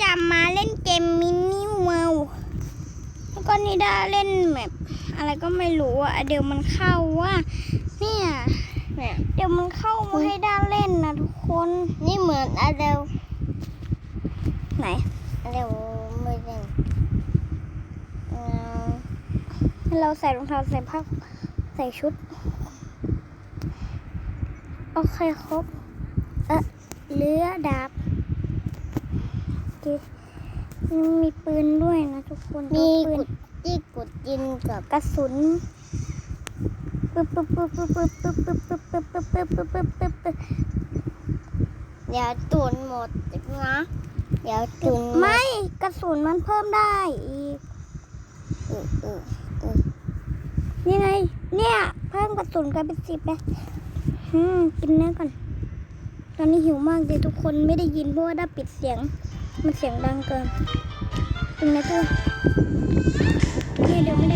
จะมาเล่นเกมมินิเวลแล้วก็นิดาเล่นแบบอะไรก็ไม่รู้อะเดี๋ยวมันเข้าว่า เนี่ยเนี่ยเดี๋ยวมันเข้ามาให้ด้าเล่นนะทุกคน นี่เหมือนอะเดลไหนอะเดลไม่เล่นเอ่อให้เราใส่รองเท้าใส่ผ้าใส่ชุด โอเคครบ เออเรือดาบ โอเคมีปืนด้วยนะทุกคนมีปืนกุดที่กุดยินกับกระสุนปึ๊บปึ๊บปึ๊บปึ๊บปึ๊บปึ๊บปึ๊บปึ๊บปึ๊บปึ๊บปึ๊บปึ๊บปึ๊บปึ๊บเดี๋ยวตุนหมดนะเดี๋ยวตุนหดไม่กระสุนมันเพิ่มได้อีกเออเออเออนี่ไงเนี่ย เพิ่มกระสุนกลายเป็นสิบเลยอืมกินเนื้อก่อน ตอนนี้หิวมากเลยทุกคนไม่ได้ยินเพราะว่าได้ปิดเสียง มันเสียงดังเกินตรงนี้ตัวนี่เดี๋ยวไม่ได้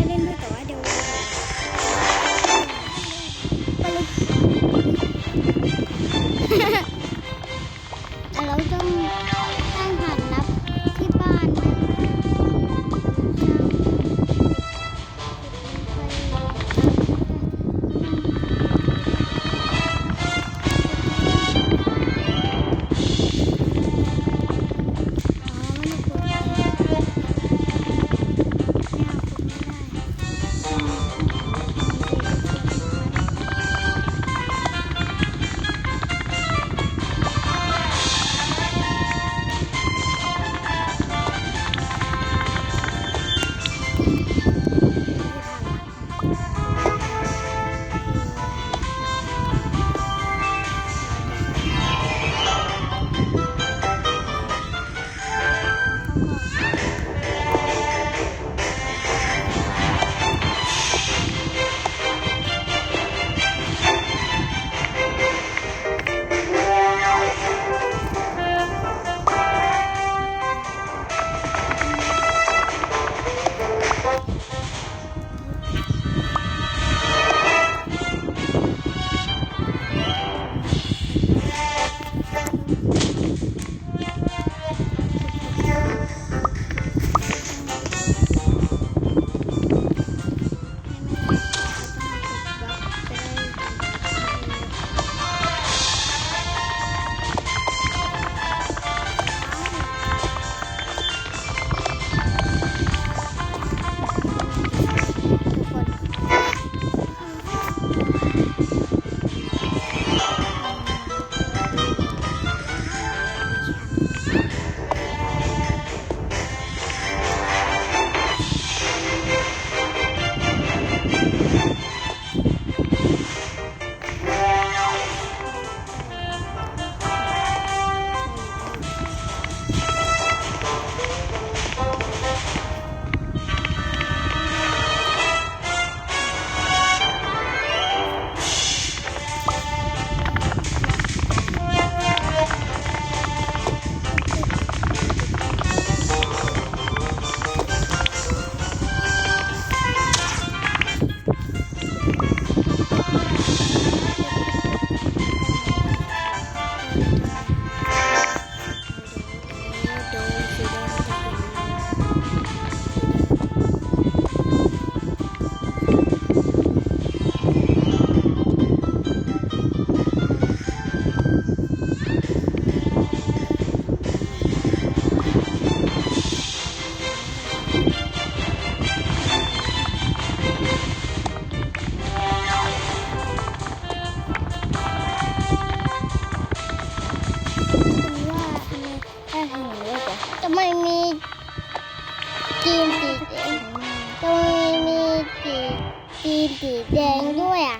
สีแดงด้วยอะ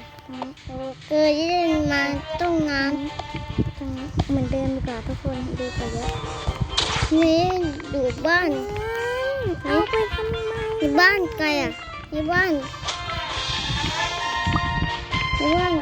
เคยเล่นมาต้องนานตรงนี้เหมือนเดิมดีกว่าทุกคนดูไปเยอะนี่ดูบ้านเอาไปทำไมที่บ้านไกลอะที่บ้านที่บ้าน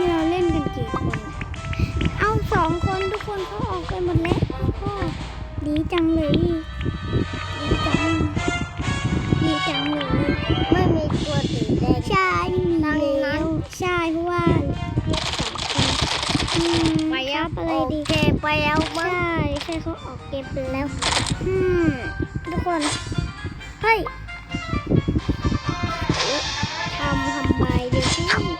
ที่เราเล่นกันกี่คน เอาสองคนทุกคนเขาออกไปหมดแล้วพ่อดีจังเลย ดีจัง ดีจังเลยไม่มีตัวสีแดงใช่ไม่มีแล้วใช่เพราะว่าไปแล้วไอะไรดีเกไปแล้วใช่ใช่เขาออกเก็บไปแล้วทุกคน เฮ้ยทำทำไมเดี๋ยวที่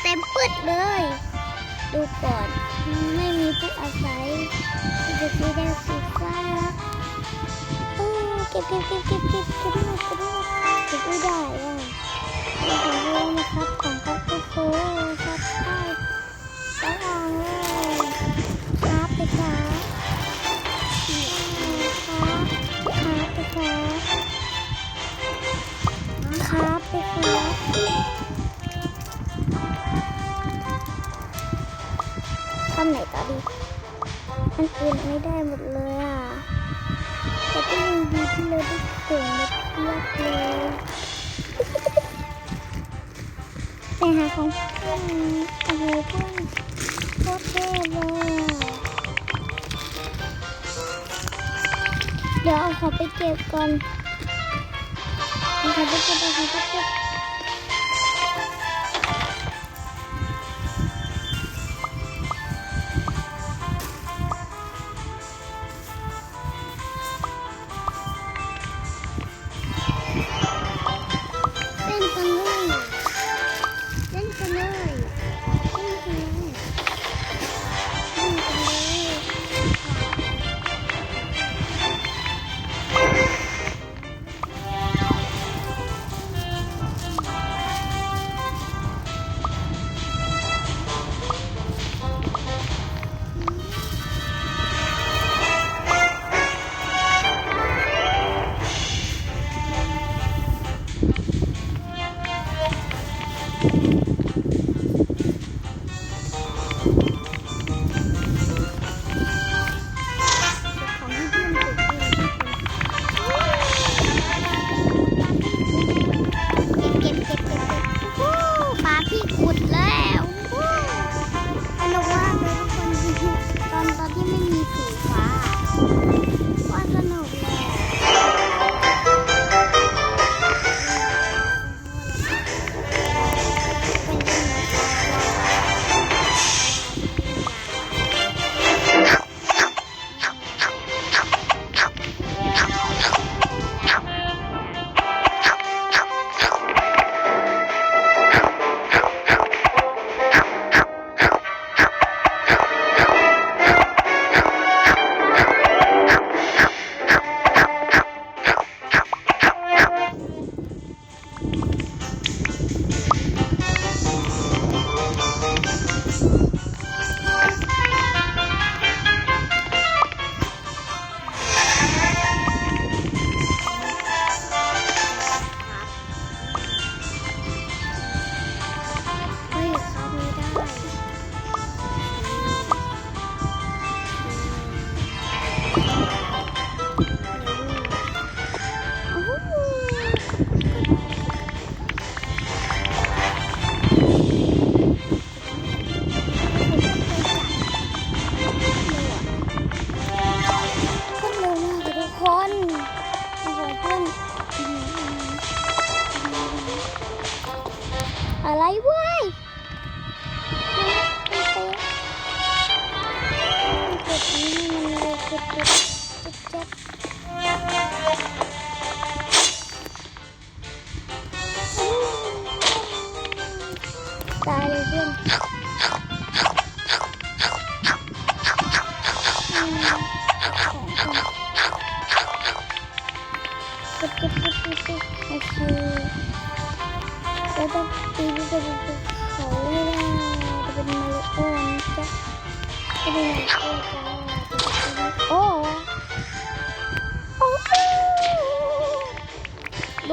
เต็มปึ๊ดเลย ดูก่อน ไม่มีผู้อาศัยจะสีแดงสีฟ้าเก็บเก็บเก็บเก็บเก็บเก็บไม่หมดเก็บไดเก็บไม่ได้อะเราขอโทษนะครับของครับทุกคนครับใช่ต้องเอาครับไปครับครับไปครับครับไปครับำไหนต่อดีอันอื่นไม่ได้หมดเลยอะแต่ก็ยังดีที่เราได้เก่งมาเทียบเลยไปหาของเพื่อนโอ้โหเพื่อนโคตรเท่เลยเดี๋ยวเอาของไปเก็บก่อนเอาของไปเก็บเอาของไปเก็บ อะไรวะ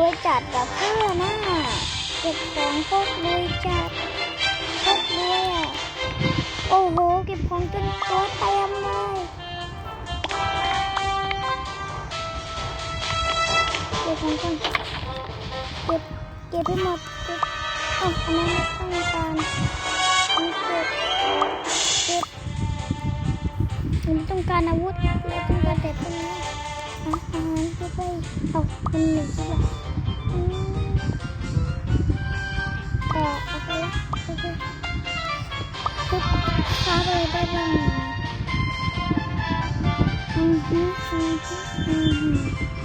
รวยจัดแบบเพื่อนน่ะเก็บของพวกรวยจัดพวกรวยอะ โอ้โห เก็บของจนตัวเต็มเลยเก็บของก่อนเก็บเก็บไปหมดเก็บเอ้าอันนั้นไม่ต้องการอันนี้เก็บเก็บอันต้องการอาวุธเราต้องการแต่ตรงนี้อาหารเก็บไปเอามันหนึ่งใช่ไหม อืมต่อเอาไปละโอเคปุ๊บค้าไปได้บ้างอืมฮึอืมฮึอืมฮึ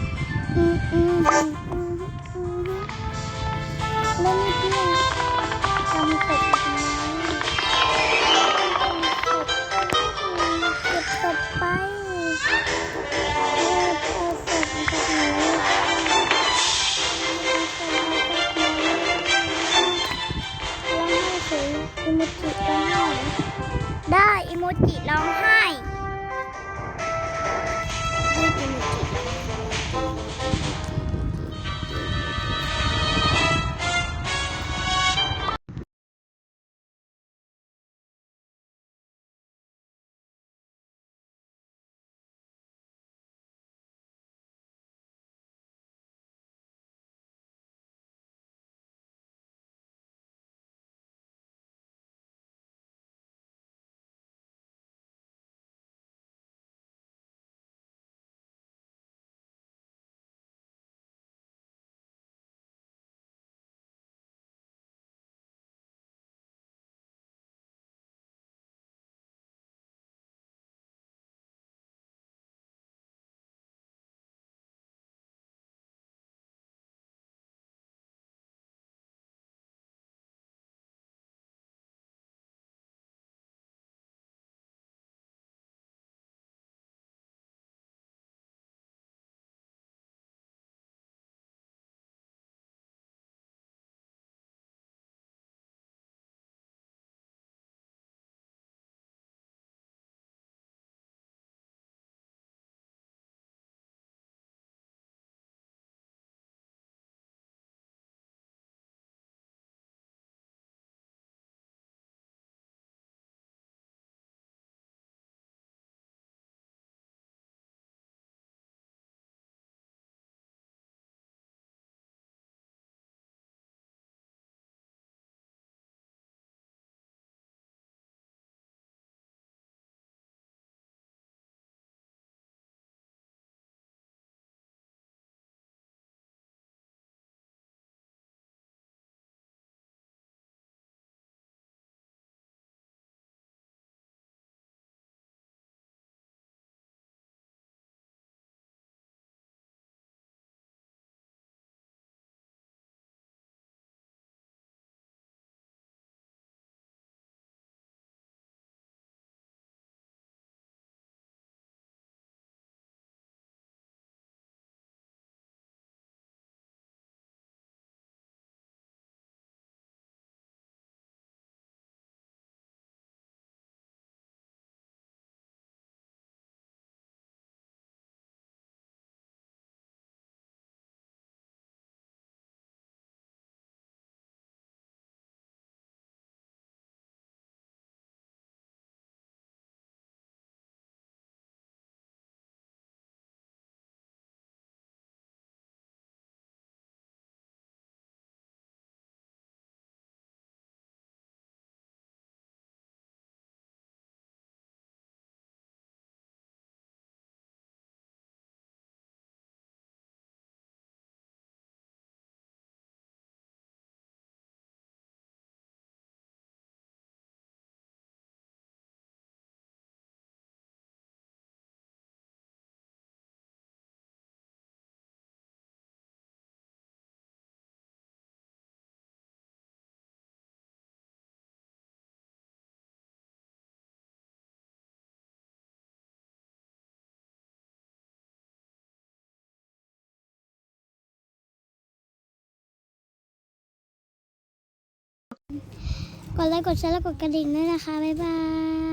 กดไลค์กดแชร์และกดกระดิ่งด้วยนะคะ บ๊ายบา